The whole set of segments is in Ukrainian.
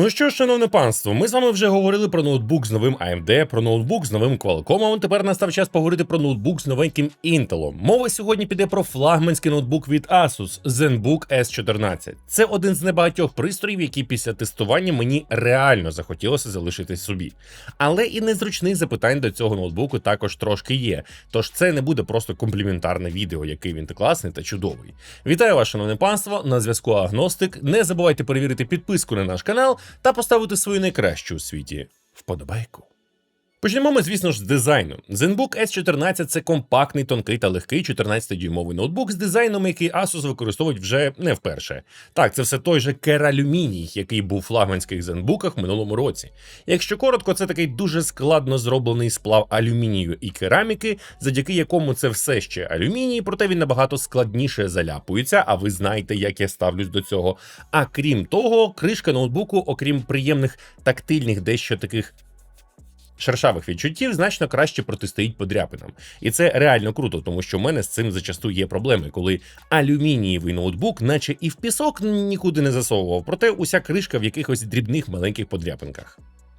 Ну що шановне панство, ми з вами вже говорили про ноутбук з новим AMD, про ноутбук з новим Qualcomm, Тепер настав час поговорити про ноутбук з новеньким Intel. Мова сьогодні піде про флагманський ноутбук від Asus ZenBook S14. Це один з небагатьох пристроїв, які після тестування мені реально захотілося залишити собі. Але і незручних запитань до цього ноутбуку також трошки є. Тож це не буде просто компліментарне відео, який він класний та чудовий. Вітаю вас, шановне панство! На зв'язку Агностик. Не забувайте перевірити підписку на наш канал та поставити свою найкращу у світі вподобайку. Почнемо ми, звісно ж, з дизайну. ZenBook S14 це компактний, тонкий та легкий 14-дюймовий ноутбук з дизайном, який Asus використовують вже не вперше. Так, це все той же кералюміній, який був в флагманських ZenBookах в минулому році. Якщо коротко, це такий дуже складно зроблений сплав алюмінію і кераміки, завдяки якому це все ще алюміній, проте він набагато складніше заляпується, а ви знаєте, як я ставлюсь до цього. А крім того, кришка ноутбуку, окрім приємних тактильних дещо таких шершавих відчуттів значно краще протистоїть подряпинам. І це реально круто, тому що в мене з цим зачасту є проблеми, коли алюмінієвий ноутбук, наче і в пісок нікуди не засовував, проте уся кришка в якихось дрібних маленьких подряпинках.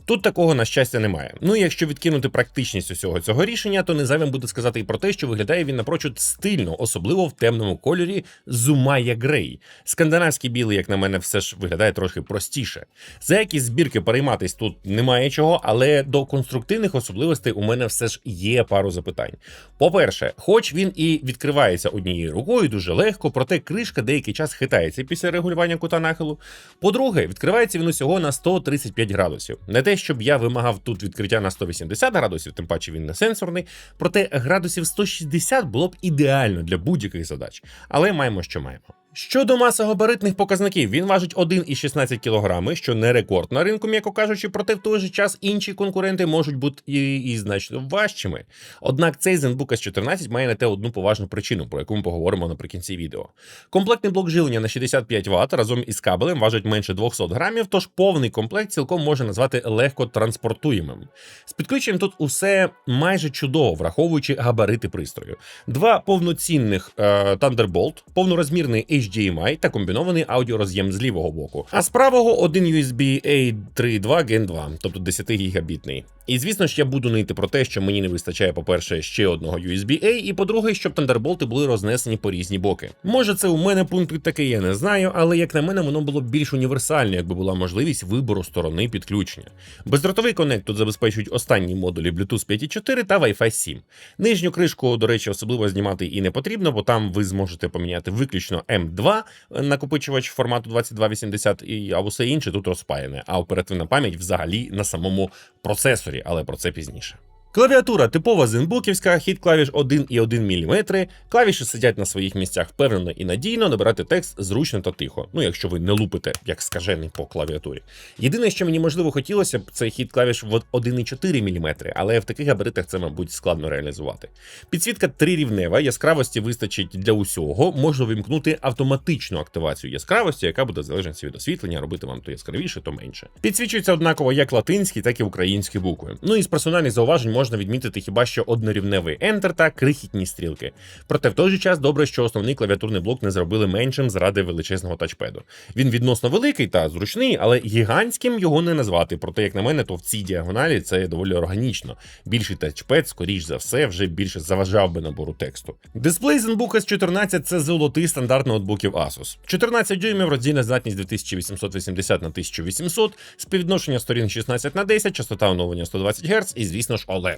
Тут такого на щастя немає. Ну і якщо відкинути практичність усього цього рішення, то не зайвим буде сказати і про те, що виглядає він напрочуд стильно, особливо в темному кольорі Зумая Грей. Скандинавський білий, як на мене, все ж виглядає трохи простіше. За якісь збірки перейматись тут немає чого, але до конструктивних особливостей у мене все ж є пару запитань. По-перше, хоч він і відкривається однією рукою дуже легко, проте кришка деякий час хитається після регулювання кута нахилу. По-друге, відкривається він усього на 135 градусів. Не те, щоб я вимагав тут відкриття на 180 градусів, тим паче він не сенсорний. Проте градусів 160 було б ідеально для будь-яких задач. Але маємо, що маємо. Щодо масогабаритних показників, він важить 1,16 кг, що не рекорд на ринку, м'яко кажучи, проте в той же час інші конкуренти можуть бути і, і значно важчими. Однак цей ZenBook S14 має на те одну поважну причину, про яку ми поговоримо наприкінці відео. Комплектний блок живлення на 65 Вт разом із кабелем важить менше 200 грамів, тож повний комплект цілком можна назвати легко транспортуємим. З підключенням тут усе майже чудово, враховуючи габарити пристрою. Два повноцінних е, Thunderbolt, повнорозмірний HDMI та комбінований аудіороз'єм з лівого боку. А з правого один USB A 3.2 Gen 2, тобто 10 гігабітний. І звісно ж, я буду нити про те, що мені не вистачає, по-перше, ще одного USB-A, і по-друге, щоб тандерболти були рознесені по різні боки. Може, це у мене пункт такий, я не знаю, але як на мене, воно було б більш універсальне, якби була можливість вибору сторони підключення. Бездротовий коннект тут забезпечують останні модулі Bluetooth 5.4 та Wi-Fi 7. Нижню кришку, до речі, особливо знімати і не потрібно, бо там ви зможете поміняти виключно M2 накопичувач формату 2280, і а усе інше тут розпаяне. А оперативна пам'ять взагалі на самому процесорі, але про це пізніше. Клавіатура типова зенбуківська, хід клавіш 1,1 мм, клавіші сидять на своїх місцях впевнено і надійно, набирати текст зручно та тихо. Ну, якщо ви не лупите, як скажений по клавіатурі. Єдине, що мені можливо хотілося б, це хід клавіш в 1,4 мм, але в таких габаритах це, мабуть, складно реалізувати. Підсвітка трирівнева, яскравості вистачить для усього, можна вимкнути автоматичну активацію яскравості, яка буде залежності від освітлення, робити вам то яскравіше, то менше. Підсвічується однаково як латинські, так і українські букви. Ну і з персональних зауважень можна відмітити хіба що однорівневий Enter та крихітні стрілки. Проте в той же час добре, що основний клавіатурний блок не зробили меншим заради величезного тачпеду. Він відносно великий та зручний, але гігантським його не назвати. Проте, як на мене, то в цій діагоналі це доволі органічно. Більший тачпед, скоріш за все, вже більше заважав би набору тексту. Дисплей ZenBook S14 це золотий стандарт ноутбуків Asus. 14 дюймів, роздільна здатність 2880 на 1800, співвідношення сторін 16 на 10, частота оновлення 120 Гц і, звісно ж, OLED.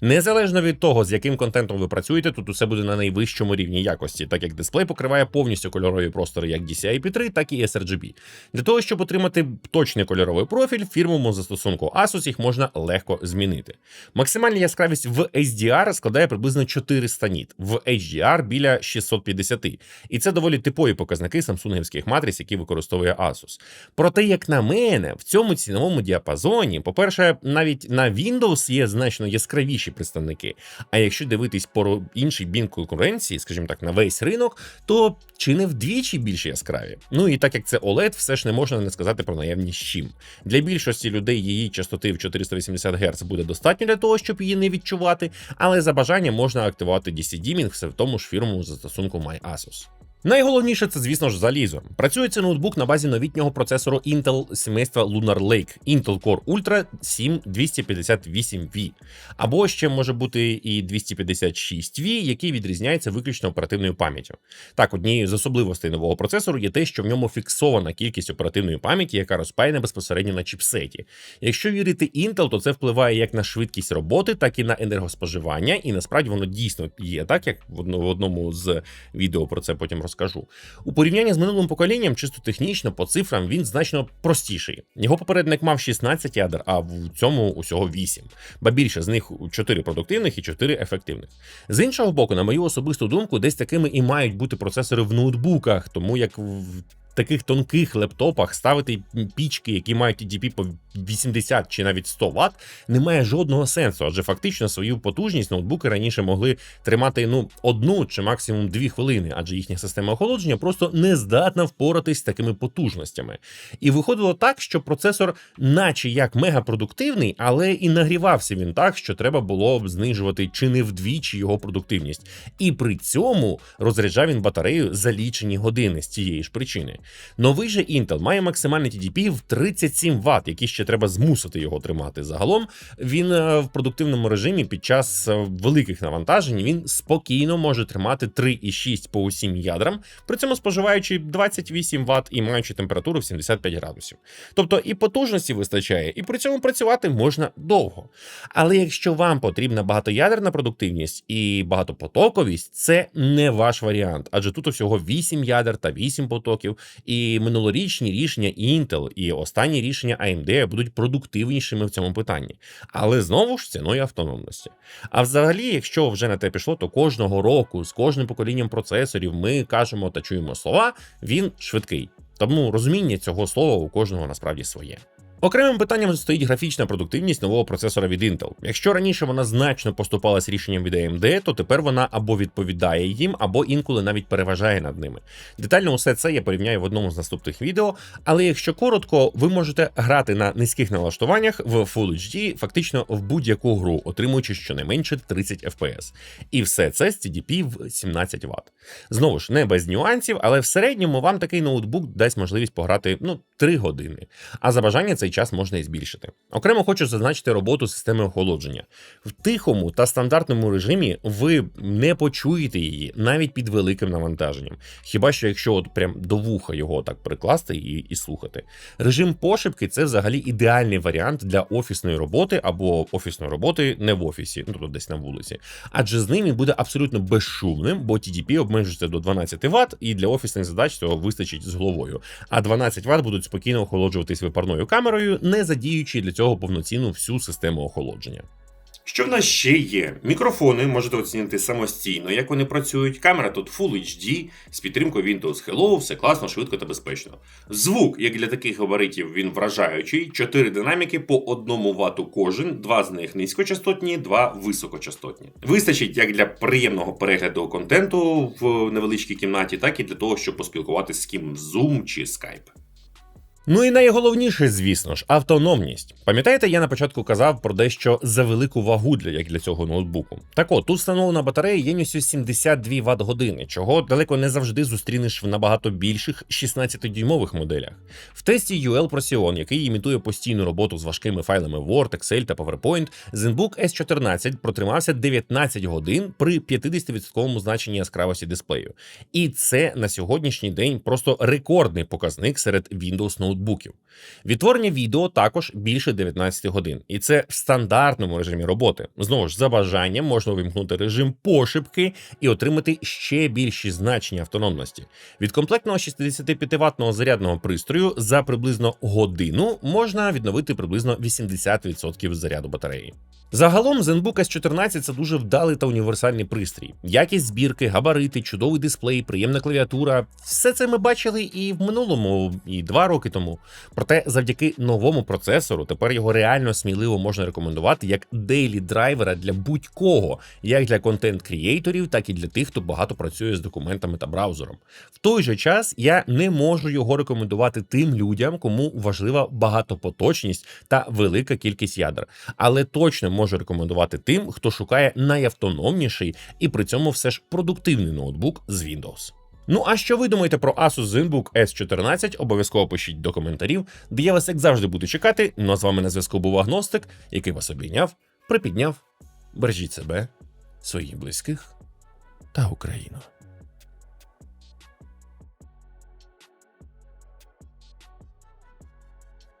Незалежно від того, з яким контентом ви працюєте, тут усе буде на найвищому рівні якості, так як дисплей покриває повністю кольорові простори як DCI-P3, так і sRGB. Для того, щоб отримати точний кольоровий профіль, в фірмовому застосунку Asus їх можна легко змінити. Максимальна яскравість в HDR складає приблизно 400 ніт, в HDR біля 650. І це доволі типові показники самсунгівських матриць, які використовує Asus. Проте, як на мене, в цьому ціновому діапазоні, по-перше, навіть на Windows є значно яскравіші представники. А якщо дивитись по інший бін конкуренції, скажімо так, на весь ринок, то чи не вдвічі більш яскраві? Ну і так як це OLED, все ж не можна не сказати про наявність чим. Для більшості людей її частоти в 480 Гц буде достатньо для того, щоб її не відчувати, але за бажанням можна активувати DC Dimming все в тому ж фірмовому застосунку MyAsus. Найголовніше це, звісно ж, залізо. Працює цей ноутбук на базі новітнього процесору Intel сімейства Lunar Lake Intel Core Ultra 7258V. Або ще може бути і 256V, який відрізняється виключно оперативною пам'яттю. Так, однією з особливостей нового процесору є те, що в ньому фіксована кількість оперативної пам'яті, яка розпаяна безпосередньо на чіпсеті. Якщо вірити Intel, то це впливає як на швидкість роботи, так і на енергоспоживання, і насправді воно дійсно є так, як в одному з відео про це потім розкажу. У порівнянні з минулим поколінням, чисто технічно, по цифрам він значно простіший. Його попередник мав 16 ядер, а в цьому усього 8. Ба більше з них 4 продуктивних і 4 ефективних. З іншого боку, на мою особисту думку, десь такими і мають бути процесори в ноутбуках, тому як в таких тонких лептопах ставити пічки, які мають TDP по 80 чи навіть 100 Вт, не має жодного сенсу, адже фактично свою потужність ноутбуки раніше могли тримати ну одну чи максимум дві хвилини, адже їхня система охолодження просто не здатна впоратись з такими потужностями. І виходило так, що процесор, наче як мегапродуктивний, але і нагрівався він так, що треба було б знижувати чи не вдвічі його продуктивність. І при цьому розряджав він батарею за лічені години з цієї ж причини. Новий же Intel має максимальний TDP в 37 Вт, які ще треба змусити його тримати. Загалом він е, в продуктивному режимі під час е, великих навантажень він спокійно може тримати 3,6 по усім ядрам, при цьому споживаючи 28 Вт і маючи температуру в 75 градусів. Тобто і потужності вистачає, і при цьому працювати можна довго. Але якщо вам потрібна багатоядерна продуктивність і багатопотоковість, це не ваш варіант, адже тут усього 8 ядер та 8 потоків, і минулорічні рішення Intel і останні рішення AMD будуть продуктивнішими в цьому питанні. Але знову ж ціною автономності. А взагалі, якщо вже на те пішло, то кожного року з кожним поколінням процесорів ми кажемо та чуємо слова, він швидкий. Тому розуміння цього слова у кожного насправді своє. Окремим питанням стоїть графічна продуктивність нового процесора від Intel. Якщо раніше вона значно поступалась рішенням від AMD, то тепер вона або відповідає їм, або інколи навіть переважає над ними. Детально усе це я порівняю в одному з наступних відео. Але якщо коротко, ви можете грати на низьких налаштуваннях в Full HD, фактично в будь-яку гру, отримуючи щонайменше 30 FPS. І все це з TDP в 17 Вт. Знову ж не без нюансів, але в середньому вам такий ноутбук дасть можливість пограти ну 3 години. А за бажання цей час можна і збільшити. Окремо хочу зазначити роботу системи охолодження. В тихому та стандартному режимі ви не почуєте її навіть під великим навантаженням. Хіба що якщо от прям до вуха його так прикласти і, і слухати. Режим пошепки це взагалі ідеальний варіант для офісної роботи або офісної роботи не в офісі, ну тобто десь на вулиці. Адже з ним він буде абсолютно безшумним, бо TDP обмежується до 12 Вт, і для офісних задач цього вистачить з головою. А 12 Вт будуть спокійно охолоджуватись випарною камерою, не задіючи для цього повноцінну всю систему охолодження. Що в нас ще є? Мікрофони можете оцінити самостійно, як вони працюють. Камера тут Full HD з підтримкою Windows Hello, все класно, швидко та безпечно. Звук, як для таких габаритів, він вражаючий. Чотири динаміки по одному вату кожен, два з них низькочастотні, два високочастотні. Вистачить як для приємного перегляду контенту в невеличкій кімнаті, так і для того, щоб поспілкуватися з ким в Zoom чи Skype. Ну і найголовніше, звісно ж, автономність. Пам'ятаєте, я на початку казав про дещо за велику вагу для як для цього ноутбуку. Так от, тут встановлена батарея ємністю 72 Вт години, чого далеко не завжди зустрінеш в набагато більших 16-дюймових моделях. В тесті UL Procyon, який імітує постійну роботу з важкими файлами Word, Excel та PowerPoint, ZenBook S14 протримався 19 годин при 50% значенні яскравості дисплею. І це на сьогоднішній день просто рекордний показник серед Windows ноутбуків. Відтворення відео також більше 19 годин, і це в стандартному режимі роботи. Знову ж за бажанням можна увімкнути режим пошепки і отримати ще більші значення автономності. Від комплектного 65 ватного зарядного пристрою за приблизно годину можна відновити приблизно 80% заряду батареї. Загалом ZenBook S14 це дуже вдалий та універсальний пристрій. Якість збірки, габарити, чудовий дисплей, приємна клавіатура. Все це ми бачили і в минулому, і два роки тому. Проте, завдяки новому процесору, тепер його реально сміливо можна рекомендувати як дейлі драйвера для будь-кого, як для контент-крієйторів, так і для тих, хто багато працює з документами та браузером. В той же час я не можу його рекомендувати тим людям, кому важлива багатопоточність та велика кількість ядер, але точно можу рекомендувати тим, хто шукає найавтономніший і при цьому все ж продуктивний ноутбук з Windows. Ну а що ви думаєте про Asus ZenBook S14? Обов'язково пишіть до коментарів, де я вас як завжди буду чекати. Ну а з вами на зв'язку був Агностик, який вас обійняв, припідняв. Бережіть себе, своїх близьких та Україну.